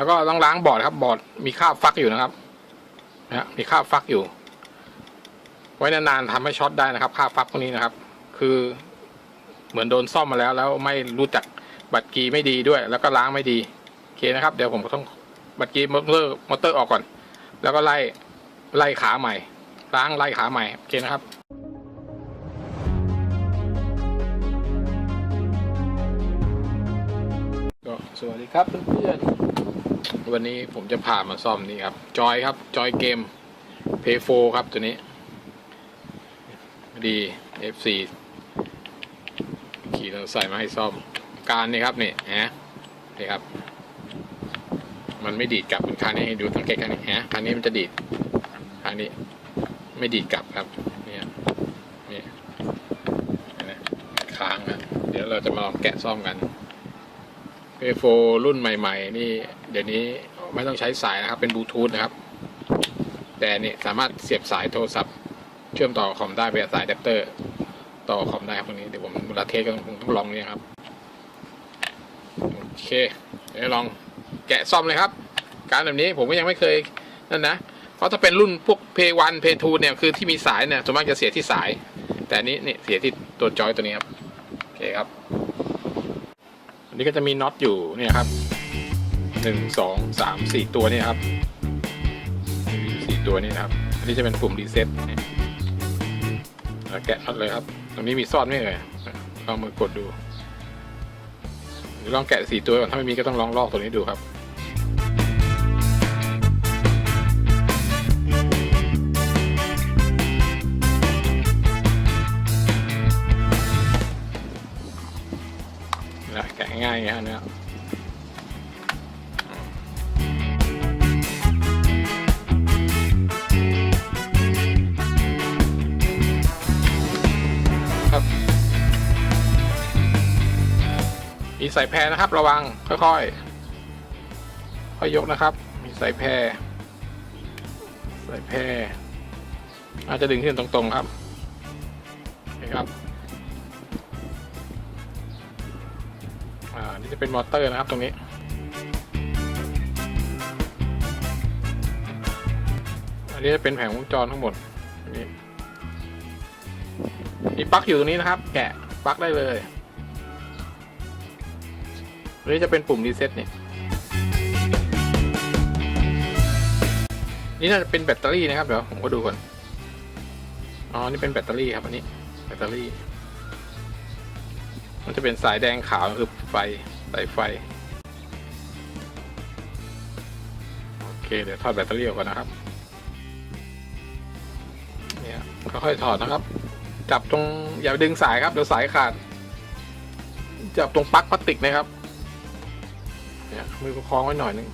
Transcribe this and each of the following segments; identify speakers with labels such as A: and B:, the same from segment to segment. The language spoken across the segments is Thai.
A: แล้วก็ต้องล้างบอร์ดครับ บอร์ดมีคราบฟักอยู่นะครับนะฮะมีคราบฟักอยู่ ไว้นานๆทำให้ช็อตได้นะครับคราบฟักพวกนี้นะครับ คือเหมือนโดนซ่อมมาแล้ว แล้วไม่รู้จักบัตรกีไม่ดีด้วย แล้วก็ล้างไม่ดีโอเคนะครับ เดี๋ยวผมก็ต้องบัตรกีมอเตอร์มอเตอร์ออกก่อน แล้วก็ไล่ไล่ขาใหม่ ล้างไล่ขาใหม่โอเคนะครับก็สวัสดีครับเพื่อนๆ วันนี้ผมจะพามาซ่อมนี่ครับ จอยครับ จอยเกม p a y 4ครับตัวนี้ ดี FC ขี่เราใส่มาให้ซ่อม การนี่ครับนี่ฮะนี่ครับ มันไม่ดีดกลับคันนี้ให้ดูสังเกตคันนี้ฮะคันนี้มันจะดีดคันนี้ไม่ดีดกลับครับเนี่ยนี่เห็นไหมค้างนะเดี๋ยวเราจะมาลองแกะซ่อมกัน เพโฟรุ่นใหม่ ๆ นี่เดี๋ยวนี้ไม่ต้องใช้สายนะครับ เป็นบลูทูธนะครับ แต่นี่สามารถเสียบสายโทรศัพท์ เชื่อมต่อคอมได้เป็นสายอะแดปเตอร์ ต่อคอมได้ครับตรงนี้เดี๋ยวผมเวลาเทสก็ต้องต้องลองนี่ครับโอเคเดี๋ยวลองแกะซ่อมเลยครับ การแบบนี้ผมก็ยังไม่เคยนั่นนะเพราะถ้าเป็นรุ่นพวก p 1 p 2เพย์ทูเนี่ยคือที่มีสายเนี่ยส่วนมากจะเสียที่สาย แต่อันนี้นี่ยเสียที่ตัวจอยตัวนี้ครับโอเคครับ นี้ก็จะมีน็อตอยู่เนี่ยครับหนึ่งสองสามสี่ตัวนี่ครับมีสี่ตัวนี่นะครับ อันนี้จะเป็นปุ่มรีเซ็ตเนี่ยแแกะน็อตเลยครับ ตรงนี้มีซ่อนไหมเอ่ยลองมือกดดูหรือลองแกะสี่ตัวก่อนถ้าไม่มีก็ต้องลองลอกตัวนี้ดูครับ ง่ายๆอย่างเงี้ยเนี่ยครับมีใสายแพรนะครับ ระวังค่อยๆ ค่อยยกนะครับ มีใสายแพรใสายแพรอาจจะดึงขึ้นตรงๆครับนี่ครับ อ่านี่จะเป็นมอเตอร์นะครับตรงนี้ อันนี้จะเป็นแผงวงจรทั้งหมดอันนี้มีปลั๊กอยู่ตรงนี้นะครับ แกะปลั๊กได้เลยอันนี้จะเป็นปุ่มรีเซ็ตเนี่ยนี่น่าจะเป็นแบตเตอรี่นะครับเดี๋ยวผมก็ดูก่อนอ๋อนี่เป็นแบตเตอรี่ครับอันนี้แบตเตอรี่ มันจะเป็นสายแดงขาวคือไฟสายไฟ โอเค เดี๋ยวถอดแบตเตอรี่ออกก่อนนะครับ เนี่ยค่อยๆถอดนะครับ จับตรงอย่าดึงสายครับเดี๋ยวสายขาด จับตรงปลั๊กพลาสติกนะครับ เนี่ยมือประคองไว้หน่อยนึง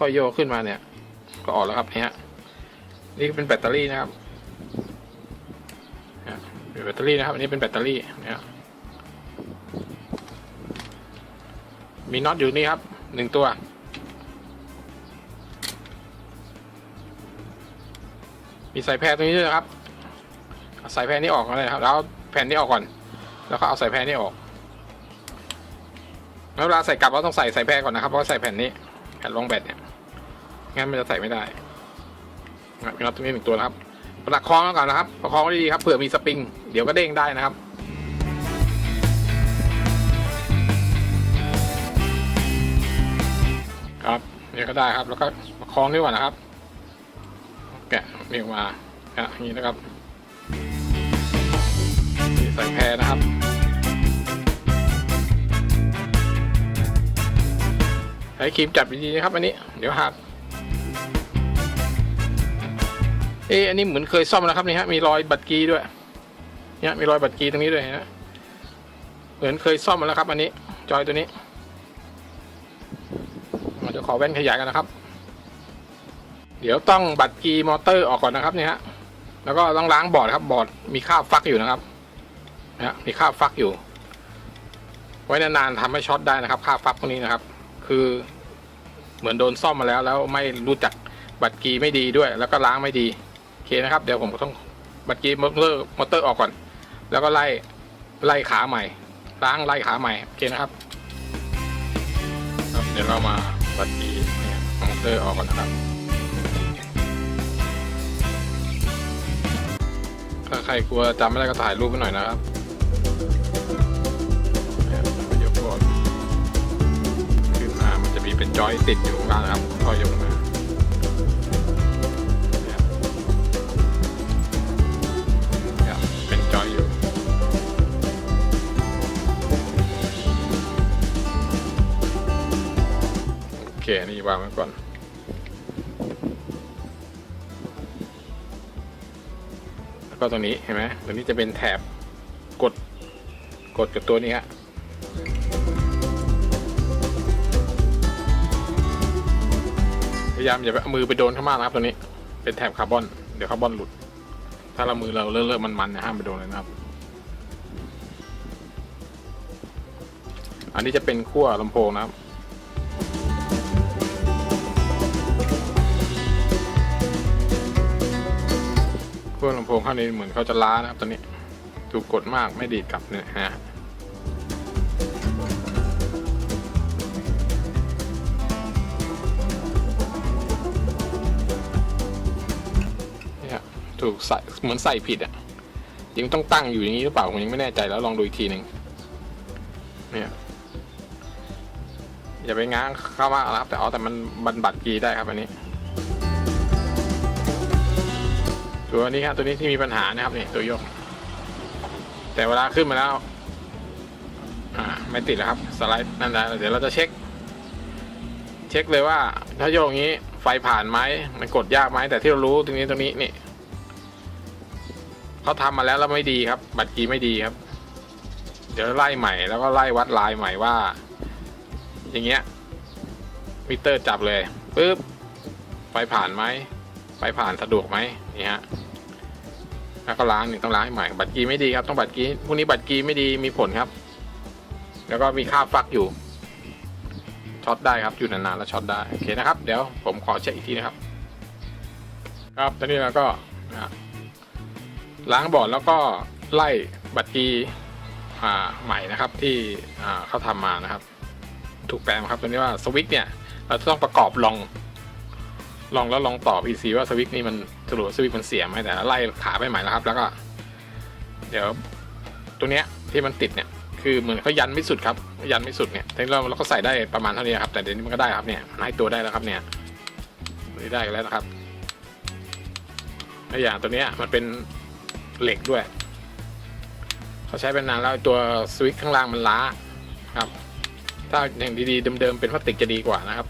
A: ค่อยๆโยกขึ้นมาเนี่ย ก็ออกแล้วครับเนี่ยนี่เป็นแบตเตอรี่นะครับ แบตเตอรี่นะครับ อันนี้เป็นแบตเตอรี่นะครับมีน็อตอยู่นี่ครับหนึ่งตัว มีสายแพรตรงนี้ด้วยนะครับสายแพรนี้ออกเลยครับ แล้วแผ่นนี้ออกก่อน แล้วก็เอาสายแพรนี้ออกแล้วเวลาใส่กลับเราต้องใส่สายแพรก่อนนะครับเพราะว่าใส่แผ่นนี้แผ่นรองแบตเนี่ยงั้นมันจะใส่ไม่ได้มีน็อตตรงนี้หนึ่งตัวนะครับ ประคองไว้ก่อนนะครับ ประคองไว้ดีๆครับเผื่อมีสปริง เดี๋ยวก็เด้งได้นะครับครับเนี่ก็ได้ครับ แล้วก็ประคองนี่ก่อนนะครับ แกะนี่ออกมาอย่างนี้นะครับใส่แพรนะครับใช้ครีมจับดีๆนะครับอันนี้ เดี๋ยวหัก เอะอันนี้เหมือนเคยซ่อมนะครับนี่ฮะมีรอยบัตรกีด้วยเนี่ยมีรอยบัตรกีตรงนี้ด้วยนะเหมือนเคยซ่อมมาแล้วครับ อันนี้ จอยตัวนี้เราจะขอแว่นขยายกันนะครับ เดี๋ยวต้องบัตรกีมอเตอร์ออกก่อนนะครับเนี่ยฮะแล้วก็ต้องล้างบอร์ดครับ บอร์ดมีคราบฟักอยู่นะครับนะมีคราบฟักอยู่ ไว้นานๆทำให้ช็อตได้นะครับคราบฟักพวกนี้นะครับ คือเหมือนโดนซ่อมมาแล้วแล้วไม่รู้จักบัตรกีไม่ดีด้วย แล้วก็ล้างไม่ดี เคนะครับ เดี๋ยวผมก็ต้องบัตรกีมอเตอร์มอเตอร์ออกก่อน แล้วก็ไล่ไล่ขาใหม่ ล้างไล่ขาใหม่โอเคนะครับครับ เดี๋ยวเรามาบัดดีเนี่มอเตอร์ออกก่อนนะครับถ้าใครกลัวจำไม่ได้ก็ถ่ายรูปไว้หน่อยนะครับเนี่ยยกก่อนขึ้นมามันจะมีเป็นจอยติดอยู่ข้างล่างนะครับก็ยกมา นี่วางไว้ก่อน แล้วก็ตรงนี้เห็นไหมตรงนี้จะเป็นแถบกดกดกับตัวนี้ฮะพยายามอย่าไปเอามือไปโดนข้างมากนะครับตัวนี้ เป็นแถบคาร์บอน เดี๋ยวคาร์บอนหลุด ถ้าเรามือเราเลอะเลอะมันมันๆนะห้ามไปโดนเลยนะครับ อันนี้จะเป็นขั้วลำโพงนะครับ พวกลำโพงข้างนี้เหมือนเขาจะล้านะครับตอนนี้ถูกกดมากไม่ดีดกลับเนี่ยฮะเนี่ยถูกใส่เหมือนใส่ผิดอะยังต้องตั้งอยู่อย่างนี้หรือเปล่าผมยังไม่แน่ใจแล้วลองดูอีกทีหนึ่งเนี่ยอย่าไปง้างเข้ามากนะครับแต่เอาแต่มันบันบัดกีได้ครับอันนี้ ตัวนี้ครับตัวนี้ที่มีปัญหานะครับนี่ตัวยก แต่เวลาขึ้นมาแล้วอ่าไม่ติดแล้วครับสไลด์นั่นแหละเดี๋ยวเราจะเช็ค เช็คเลยว่า ถ้าโยกอย่างนี้ไฟผ่านไหมมันกดยากไหมแต่ที่เรารู้ตรงนี้ตรงนี้นี่เขาทำมาแล้วแล้วไม่ดีครับ บัตรกีไม่ดีครับ เดี๋ยวไล่ใหม่แล้วก็ไล่วัดลายใหม่ว่า อย่างเงี้ยมิเตอร์จับเลยปึ๊บไฟผ่านไหม ไปผ่านสะดวกไหมนี่ฮะแล้วก็ล้างนึ่ต้องล้างให้ใหม่ บัตรกีไม่ดีครับ ต้องบัตรกีพวกนี้บัตรกีไม่ดีมีผลครับ แล้วก็มีค่าบฟักอยู่ช็อตได้ครับอยู่นานๆแล้วช็อตได้โอเคนะครับ เดี๋ยวผมขอเช็คอีกทีนะครับ ครับตอนนี้เราก็ล้างบอร์ดแล้วก็ไล่บัตรกีใหม่นะครับที่เขาทำมานะครับ ถูกแปลงครับตอนนี้ว่าสวิตช์เนี่ยเราจะต้องประกอบลอง ลองแล้วลองต่อ PC ว่าสวิตนี่มันสรุปว่าสวิตมันเสียไหมแต่ไล่ขาไปใหม่แล้วครับ แล้วก็ เดี๋ยว ตัวเนี้ยที่มันติดเนี่ย คือเหมือนเขายันไม่สุดครับ ยันไม่สุดเนี่ยแต่เราเราก็ใส่ได้ประมาณเท่านี้ครับแต่เดี๋ยวนี้มันก็ได้ครับเนี่ยนให้ตัวได้แล้วครับเนี่ยได้แล้วนะครับแล้วอย่างตัวเนี้ยมันเป็นเหล็กด้วยเขาใช้เป็นนานแล้วตัวสวิตข้างล่างมันล้าครับ ถ้าอย่างดีๆเดิมๆเป็นพลาสติกจะดีกว่านะครับ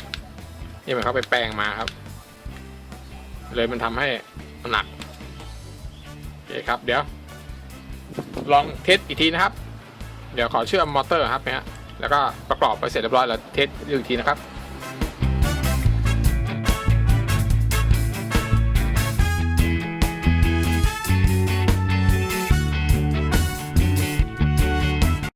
A: นี่มันเขาไปแปลงมาครับ เลยมันทำให้หนักโอเคครับเดี๋ยว ลองเทสอีกทีนะครับ เดี๋ยวขอเชื่อมมอเตอร์ครับนะฮะแล้วก็ประกอบไปเสร็จเรียบร้อยแล้วเทสอีกทีนะครับ